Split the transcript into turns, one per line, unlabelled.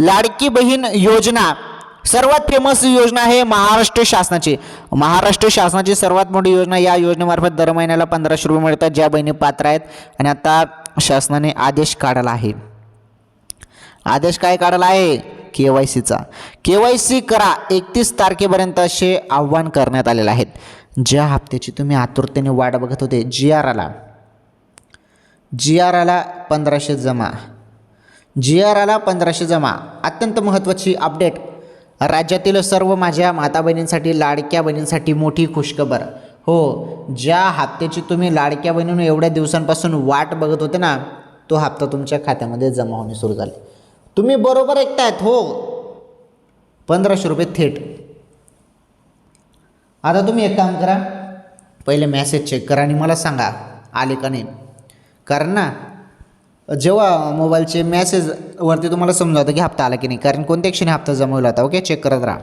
लाडकी बहीण योजना. सर्वात फेमस योजना आहे महाराष्ट्र शासनाची. महाराष्ट्र शासनाची सर्वात मोठी योजना या योजनेमार्फत दर महिन्याला पंधराशे रुपये मिळतात ज्या बहिणी पात्र आहेत. आणि आता शासनाने आदेश काढला आहे. आदेश काय काढला आहे? के वाय सीचा. के वाय सी करा. एकतीस तारखेपर्यंत असे आव्हान करण्यात आलेले आहेत. ज्या हप्त्याची तुम्ही आतुरतेने वाट बघत होते जी आर आला. जी आर आला पंधराशे जमा. जी आर आला पंधराशे जमा. अत्यंत महत्त्वाची अपडेट. राज्यातील सर्व माझ्या माता बहिणींसाठी लाडक्या बहिणींसाठी मोठी खुशखबर. हो ज्या हप्त्याची तुम्ही लाडक्या बहिणीनं एवढ्या दिवसांपासून वाट बघत होते ना तो हप्ता तुमच्या खात्यामध्ये जमा होणे सुरू झाले. तुम्ही बरोबर ऐकतायत हो. पंधराशे रुपये थेट. आता तुम्ही एक काम करा. पहिले मेसेज चेक करा आणि मला सांगा आले का नाही. कारण ना जेव्हा मोबाईलचे मॅसेजवरती तुम्हाला समजावतं की हप्ता आला की नाही कारण कोणत्या क्षणी हप्ता जमवला होता ओके चेक करत राहा.